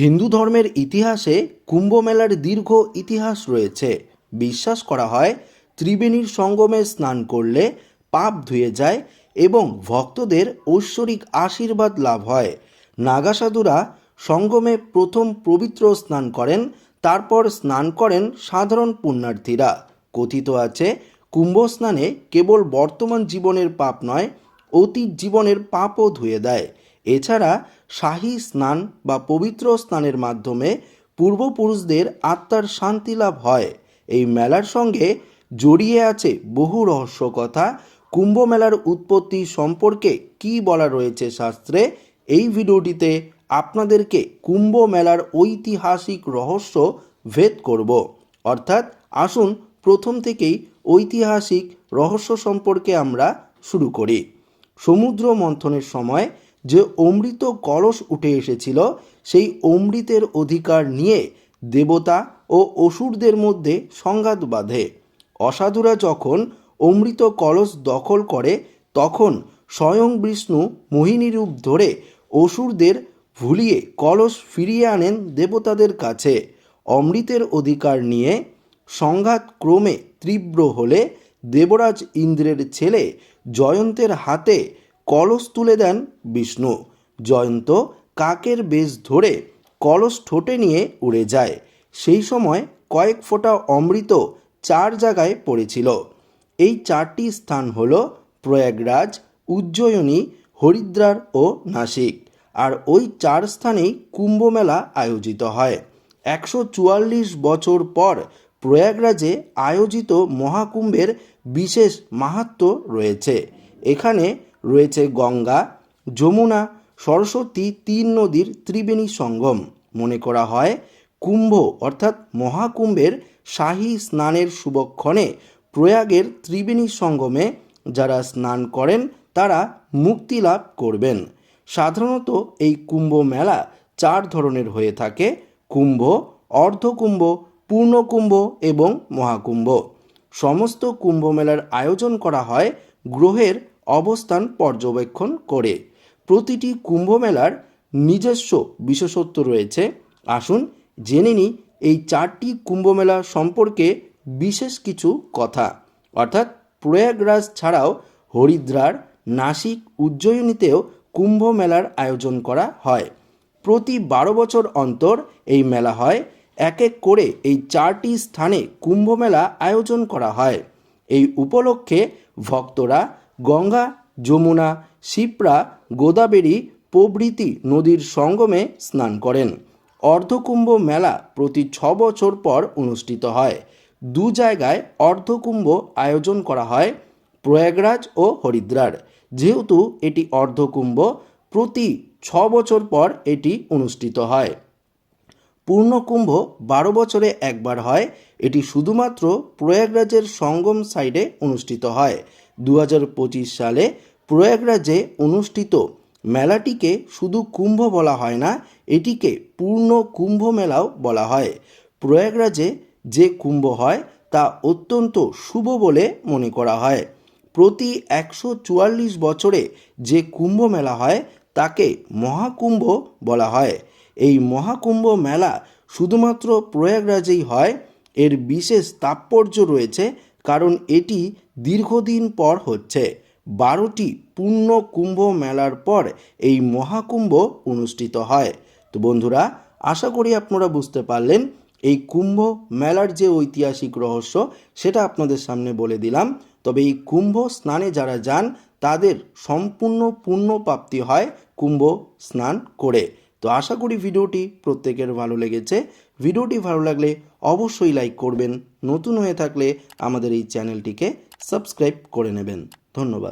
হিন্দু ধর্মের ইতিহাসে কুম্ভ মেলার দীর্ঘ ইতিহাস রয়েছে। বিশ্বাস করা হয়, ত্রিবেণীর সঙ্গমে স্নান করলে পাপ ধুয়ে যায় এবং ভক্তদের ঐশ্বরিক আশীর্বাদ লাভ হয়। নাগা সাধুরা সঙ্গমে প্রথম পবিত্র স্নান করেন, তারপর স্নান করেন সাধারণ পুণ্যার্থীরা। কথিত আছে কুম্ভ স্নানে কেবল বর্তমান জীবনের পাপ নয়, অতীত জীবনের পাপও ধুয়ে দেয়। এছাড়া শাহী স্নান বা পবিত্র স্নানের মাধ্যমে পূর্বপুরুষদের আত্মার শান্তি লাভ হয়। এই মেলার সঙ্গে জড়িয়ে আছে বহু রহস্য কথা। কুম্ভ মেলার উৎপত্তি সম্পর্কে কি বলা রয়েছে শাস্ত্রে? এই ভিডিওটিতে আপনাদেরকে কুম্ভ মেলার ঐতিহাসিক রহস্য ভেদ করব। অর্থাৎ আসুন প্রথম থেকেই ঐতিহাসিক রহস্য সম্পর্কে আমরা শুরু করি। সমুদ্র মন্থনের সময় যে অমৃত কলস উঠে এসেছিল, সেই অমৃতের অধিকার নিয়ে দেবতা ও অসুরদের মধ্যে সংঘাত বাঁধে। অসাধুরা যখন অমৃত কলস দখল করে, তখন স্বয়ং বিষ্ণু মোহিনী রূপ ধরে অসুরদের ভুলিয়ে কলস ফিরিয়ে আনেন দেবতাদের কাছে। অমৃতের অধিকার নিয়ে সংঘাত ক্রমে তীব্র হলে দেবরাজ ইন্দ্রের ছেলে জয়ন্তের হাতে কলস তুলে দেন বিষ্ণু। জয়ন্ত কাকের বেশ ধরে কলস ঠোঁটে নিয়ে উড়ে যায়। সেই সময় কয়েক ফোঁটা অমৃত চার জায়গায় পড়েছিল। এই চারটি স্থান হল প্রয়াগরাজ, উজ্জয়িনী, হরিদ্বার ও নাসিক। আর ওই চার স্থানেই কুম্ভ মেলা আয়োজিত হয়। একশো চুয়াল্লিশ বছর পর প্রয়াগরাজে আয়োজিত মহাকুম্ভের বিশেষ মাহাত্ম্য রয়েছে। এখানে রয়েছে গঙ্গা, যমুনা, সরস্বতী, তিন নদীর ত্রিবেণী সঙ্গম। মনে করা হয়, কুম্ভ অর্থাৎ মহাকুম্ভের শাহী স্নানের শুভক্ষণে প্রয়াগের ত্রিবেণী সঙ্গমে যারা স্নান করেন, তারা মুক্তি লাভ করবেন। সাধারণত এই কুম্ভ মেলা চার ধরনের হয়ে থাকে, কুম্ভ, অর্ধকুম্ভ, পূর্ণকুম্ভ এবং মহাকুম্ভ। সমস্ত কুম্ভ মেলার আয়োজন করা হয় গ্রহের অবস্থান পর্যবেক্ষণ করে। প্রতিটি কুম্ভমেলার নিজস্ব বিশেষত্ব রয়েছে। আসুন জেনে নিই এই চারটি কুম্ভমেলা সম্পর্কে বিশেষ কিছু কথা। অর্থাৎ প্রয়াগরাজ ছাড়াও হরিদ্রার নাসিক, উজ্জয়িনীতেও কুম্ভ মেলার আয়োজন করা হয়। প্রতি বারো বছর অন্তর এই মেলা হয়। এক এক করে এই চারটি স্থানে কুম্ভ মেলা আয়োজন করা হয়। এই উপলক্ষে ভক্তরা গঙ্গা, যমুনা, শিপ্রা, গোদাবরী প্রভৃতি নদীর সঙ্গমে স্নান করেন। অর্ধকুম্ভ মেলা প্রতি ছ বছর পর অনুষ্ঠিত হয়। দু জায়গায় অর্ধকুম্ভ আয়োজন করা হয়, প্রয়াগরাজ ও হরিদ্বার। যেহেতু এটি অর্ধকুম্ভ, প্রতি ছ বছর পর এটি অনুষ্ঠিত হয়। পূর্ণকুম্ভ বারো বছরে একবার হয়। এটি শুধুমাত্র প্রয়াগরাজের সঙ্গম সাইডে অনুষ্ঠিত হয়। দু হাজার পঁচিশ সালে প্রয়াগরাজে অনুষ্ঠিত মেলাটিকে শুধু কুম্ভ বলা হয় না, এটিকে পূর্ণ কুম্ভ মেলাও বলা হয়। প্রয়াগরাজে যে কুম্ভ হয় তা অত্যন্ত শুভ বলে মনে করা হয়। প্রতি একশো চুয়াল্লিশ বছরে যে কুম্ভ মেলা হয়, তাকে মহাকুম্ভ বলা হয়। এই মহাকুম্ভ মেলা শুধুমাত্র প্রয়াগরাজেই হয়, এর বিশেষ তাৎপর্য রয়েছে কারণ এটি দীর্ঘদিন পর হচ্ছে। বারোটি পূর্ণ কুম্ভ মেলার পর এই মহাকুম্ভ অনুষ্ঠিত হয়। তো বন্ধুরা, আশা করি আপনারা বুঝতে পারলেন, এই কুম্ভ মেলার যে ঐতিহাসিক রহস্য, সেটা আপনাদের সামনে বলে দিলাম। তবে এই কুম্ভ স্নানে যারা যান, তাদের সম্পূর্ণ পূর্ণ প্রাপ্তি হয় কুম্ভ স্নান করে। তো আশা করি ভিডিওটি প্রত্যেকের ভালো লেগেছে। ভিডিওটি ভালো লাগলে অবশ্যই লাইক করবেন। নতুন হয়ে থাকলে আমাদের এই চ্যানেলটিকে সাবস্ক্রাইব করে নেবেন। ধন্যবাদ।